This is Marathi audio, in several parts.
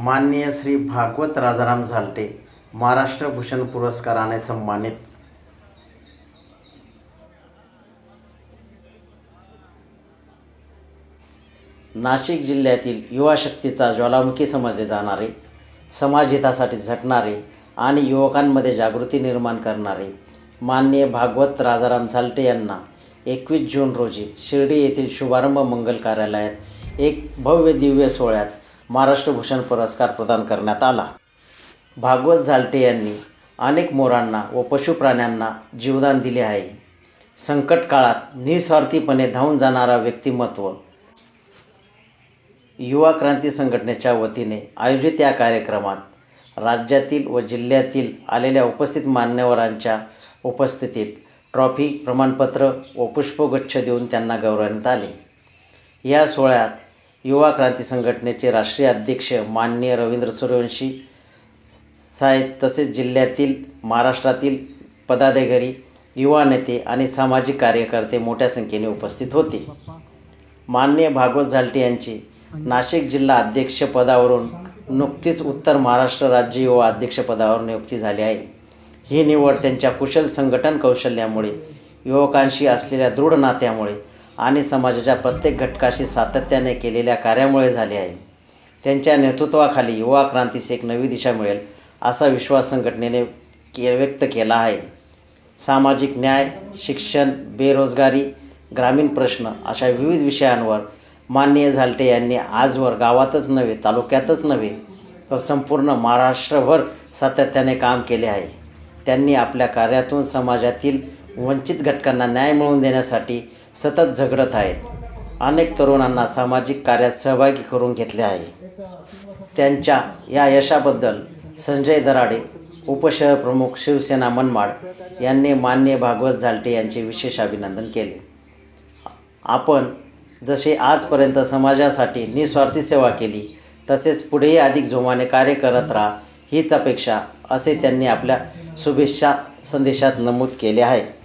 माननीय श्री भागवत राजाराम झालटे महाराष्ट्र भूषण पुरस्काराने सन्मानित. नाशिक जिल्ह्यातील युवा शक्तीचा ज्वालामुखी समजले जाणारे समाजहितासाठी झटणारे आणि युवकांमध्ये जागृती निर्माण करणारे माननीय भागवत राजाराम झालटे यांना एकवीस जून रोजी शिर्डी येथील शुभारंभ मंगल कार्यालयात एक भव्य दिव्य सोहळ्यात महाराष्ट्र भूषण पुरस्कार प्रदान करण्यात आला. भागवत झालटे यांनी अनेक मोरांना व पशुप्राण्यांना जीवदान दिले आहे. संकट काळात निस्वार्थीपणे धावून जाणारा व्यक्तिमत्व युवा क्रांती संघटनेच्या वतीने आयोजित या कार्यक्रमात राज्यातील व जिल्ह्यातील आलेल्या उपस्थित मान्यवरांच्या उपस्थितीत ट्रॉफी प्रमाणपत्र व पुष्पगुच्छ देऊन त्यांना गौरवण्यात आले. या सोहळ्यात युवा क्रांती संघटनेचे राष्ट्रीय अध्यक्ष माननीय रवींद्र सूर्यवंशी साहेब तसेच जिल्ह्यातील महाराष्ट्रातील पदाधिकारी युवा नेते आणि सामाजिक कार्यकर्ते मोठ्या संख्येने उपस्थित होते. माननीय भागवत झालटे यांची नाशिक जिल्हा अध्यक्षपदावरून नुकतीच उत्तर महाराष्ट्र राज्य युवा अध्यक्षपदावर नियुक्ती झाली आहे. ही निवड त्यांच्या कुशल संघटन कौशल्यामुळे युवकांशी असलेल्या दृढ नात्यामुळे आणि समाजाच्या प्रत्येक घटकाशी सातत्याने केलेल्या कार्यामुळे झाले आहे. त्यांच्या नेतृत्वाखाली युवा क्रांतीस एक नवी दिशा मिळेल असा विश्वास संघटनेने के व्यक्त केला आहे. सामाजिक न्याय शिक्षण बेरोजगारी ग्रामीण प्रश्न अशा विविध विषयांवर माननीय झालटे यांनी आजवर गावातच नव्हे तालुक्यातच नव्हे तर संपूर्ण महाराष्ट्रभर सातत्याने काम केले आहे. त्यांनी आपल्या कार्यातून समाजातील वंचित घटकांना न्याय मिळवून देण्यासाठी सतत झगडत आहेत. अनेक तरुणांना सामाजिक कार्यात सहभागी करून घेतले आहे. त्यांच्या या यशाबद्दल संजय दराडे उपशहर प्रमुख शिवसेना मनमाड यांनी मान्य भागवत झालटे यांचे विशेष अभिनंदन केले. आपण जसे आजपर्यंत समाजासाठी निस्वार्थी सेवा केली तसेच पुढेही अधिक जोमाने कार्य करत राहा हीच अपेक्षा असे त्यांनी आपल्या शुभेच्छा संदेशात नमूद केले आहे.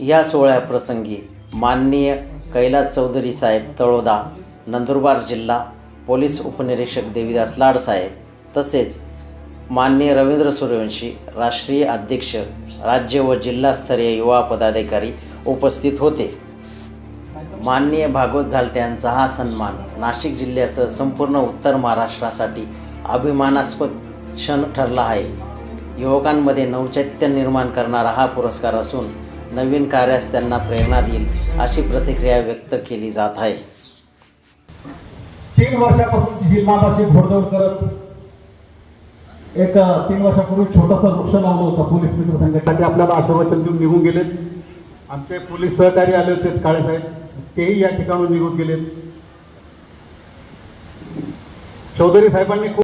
या सोहळ्याप्रसंगी माननीय कैलास चौधरी साहेब तळोदा नंदुरबार जिल्हा पोलीस उपनिरीक्षक देवीदास लाडसाहेब तसेच माननीय रवींद्र सूर्यवंशी राष्ट्रीय अध्यक्ष राज्य व जिल्हास्तरीय युवा पदाधिकारी उपस्थित होते. माननीय भागवत झालटे यांचा हा सन्मान नाशिक जिल्ह्यासह संपूर्ण उत्तर महाराष्ट्रासाठी अभिमानास्पद क्षण ठरला आहे. युवकांमध्ये नवचैत्य निर्माण करणारा हा पुरस्कार असून नवीन कार्यास त्यांना प्रेरणा देईल अशी प्रतिक्रिया व्यक्त केली जात आहे. तीन वर्षापासून जिल्हापाशी घोडदौड करत एक तीन वर्षापूर्वी छोटंसं वृक्ष लावलं होतं पोलीस मित्र संघटना ते आपल्याला आशीर्वचन देऊन निघून गेलेत. आमचे पोलीस सहकारी आले होते काळेसाहेब तेही या ठिकाणून निघून गेलेत. चौधरी साहेबांनी खूप